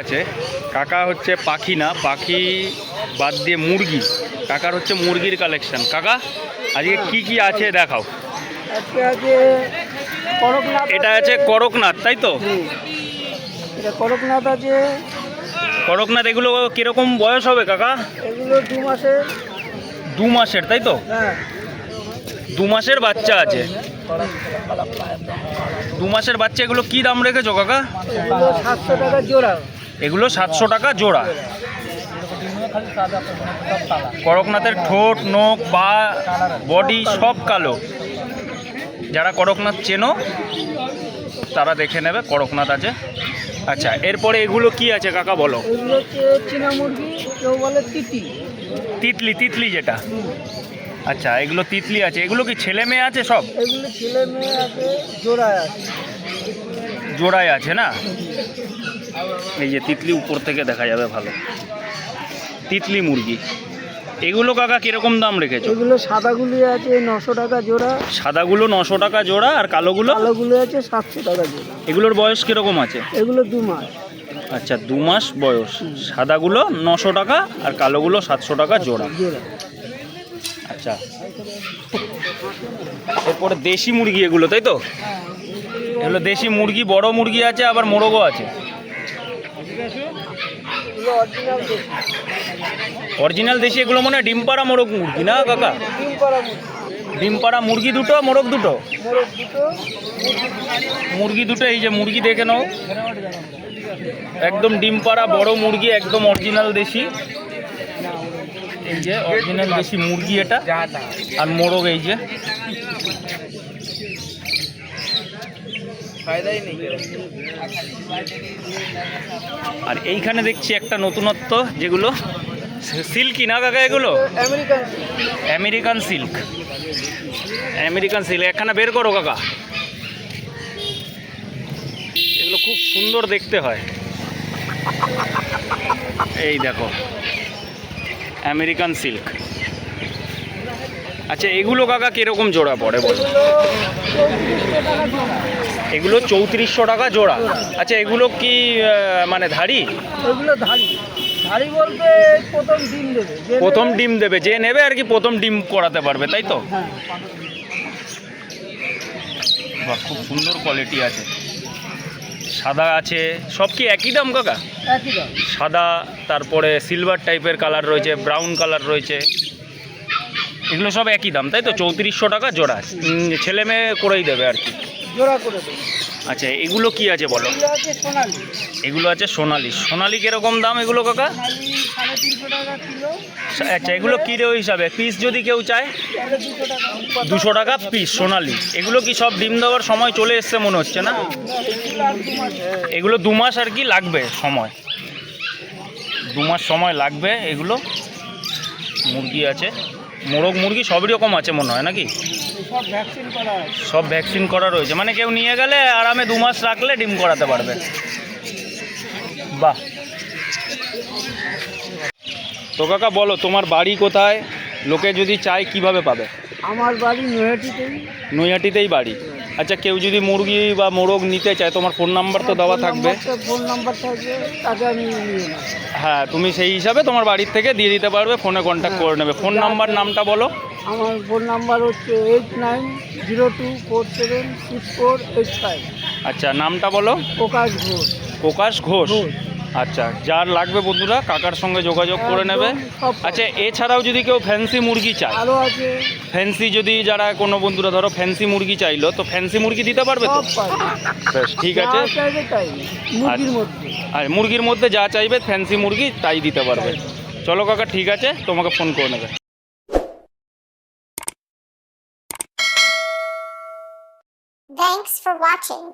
আছে। কাকা হচ্ছে পাখি না পাখি বাদ দিয়ে মুরগি। কাকার হচ্ছে মুরগির কালেকশন কাকা আজকে কি কি আছে দেখাও। এটা আছে করকনাথ তাই তো? করকনাথ আছে। করকনাথ এগুলো কীরকম বয়স হবে কাকা? এগুলো দু মাসের। দু মাসের তাই তো? হ্যাঁ। দু মাসের বাচ্চা আছে। দু মাসের বাচ্চা এগুলো কি দাম রেখেছো কাকা? সাতশো টাকা জোড়া। এগুলো সাতশো টাকা জোড়া। করকনাথের ঠোঁট নোক পা বডি সব কালো। যারা করকনাথ চেনো তারা দেখে নেবে করকনাথ আছে। আচ্ছা এরপরে এগুলো কি আছে কাকা বলো? তিতলি তিতলি যেটা। আচ্ছা এগুলো তিতলি আছে। এগুলো কি ছেলে মেয়ে আছে সব? এগুলো ছেলে মেয়ে আছে জোড়ায় আছে। জোড়ায় আছে না? এই যে তিতলি উপর থেকে দেখা যাবে ভালো। তিতলি মুরগি। এগুলো কাকা কীরকম দাম রেখেছো? এগুলো সাদাগুলি আছে নশো টাকা জোড়া। সাদাগুলো নশো টাকা জোড়া আর কালোগুলো? কালোগুলো আছে সাতশো টাকা জোড়া। এগুলোর বয়স কীরকম আছে? এগুলো দু মাস। আচ্ছা দু মাস বয়স। সাদাগুলো নশো টাকা আর কালোগুলো সাতশো টাকা জোড়া। আচ্ছা। এরপরে দেশি মুরগি এগুলো তাই তো? এগুলো দেশি মুরগি বড় মুরগি আছে আবার মোরগও আছে। অরিজিনাল দেশি। এগুলো মনে হয় ডিম পাড়া মোরগ মুরগি না কাকা? ডিম মুরগি। দুটো মোরগ দুটো মোরগ দুটো? মুরগি দুটো এই যে মুরগি দেখে নাও। একদম ডিম পাড়া বড় মুরগি একদম অরিজিনাল দেশি। এই যে অরিজিনাল দেশি মুরগি এটা। আর মোরগ এই যে। আর এইখানে দেখছি একটা নতুনত্ব, যেগুলো সিল্কি না কাকা এগুলো? আমেরিকান সিল্ক আমেরিকান সিল্ক একখানা বের করো কাকা। এগুলো খুব সুন্দর দেখতে হয়। এই দেখো আমেরিকান সিল্ক আচ্ছা এগুলো কাকা কীরকম জোড়া পড়ে বলো? এগুলো চৌত্রিশশো টাকা জোড়া। আচ্ছা এগুলো কি মানে ধাড়ি? এগুলো ধাড়ি। ধাড়ি বলতে প্রথম ডিম দেবে। যে প্রথম নেবে- ডিম দেবে যে নেবে আর কি প্রথম ডিম করাতে পারবে তাই তো? হ্যাঁ বাহ খুব সুন্দর কোয়ালিটি আছে। সাদা আছে সব কি একই দাম কাকা? সাদা তারপরে সিলভার টাইপের কালার রয়েছে ব্রাউন কালার রয়েছে। এগুলো সব একই দাম তাই তো? চৌত্রিশশো টাকা জোড়া। ছেলে মেয়ে করেই দেবে আর কি। জোড়া করে দেবে। আচ্ছা এগুলো কি আছে বলো? এগুলো আছে সোনালি। সোনালি। কীরকম দাম এগুলো কাকা? আচ্ছা এগুলো কিলো হিসাবে? পিস যদি কেউ চায়? দুশো টাকা পিস সোনালি। এগুলো কি সব ডিম দেওয়ার সময় চলে এসছে মনে হচ্ছে না? এগুলো দু মাস আর কি লাগবে সময়। দু মাস সময় লাগবে এগুলো। মুরগি আছে। মোরগ মুরগি সবই রকম আছে মনে হয় নাকি? সব ভ্যাকসিন করা রয়েছে। মানে কেউ নিয়ে গেলে আরামে দু মাস রাখলে ডিম করাতে পারবে। বাহ। তো কাকা বলো তোমার বাড়ি কোথায়? লোকে যদি চায় কীভাবে পাবে? আমার বাড়ি নৈহাটিতেই। নৈহাটিতেই বাড়ি? আচ্ছা কেউ যদি মুরগি বা মোরগ নিতে চায় তোমার ফোন নাম্বার তো দেওয়া থাকবে। ফোন নাম্বার থাকবে তাকে আমি হ্যাঁ তুমি সেই হিসাবে তোমার বাড়ির থেকে দিয়ে দিতে পারবে ফোনে কন্ট্যাক্ট করে নেবে। ফোন নাম্বার নামটা বলো। আমার ফোন নাম্বার হচ্ছে eight nine zero two four seven six four eight five আচ্ছা নামটা বলো। প্রকাশ ঘোষ। প্রকাশ ঘোষ। ঘোষ। আচ্ছা যার লাগবে বন্ধুরা কাকার সঙ্গে যোগাযোগ করে নেবে। আচ্ছা এছাড়াও যদি কেউ ফ্যান্সি মুরগি চায় আরও আছে। ফ্যান্সি যদি যারা কোনো বন্ধুরা ধরো ফ্যান্সি মুরগি চাইলো তো ফ্যান্সি মুরগি দিতে পারবে তো? বেশ ঠিক আছে। আচ্ছা। মধ্যে। আর মুরগির মধ্যে যা চাইবে ফ্যান্সি মুরগি তাই দিতে পারবে। চলো কাকা ঠিক আছে তোমাকে ফোন করে নেবে। Thanks for watching.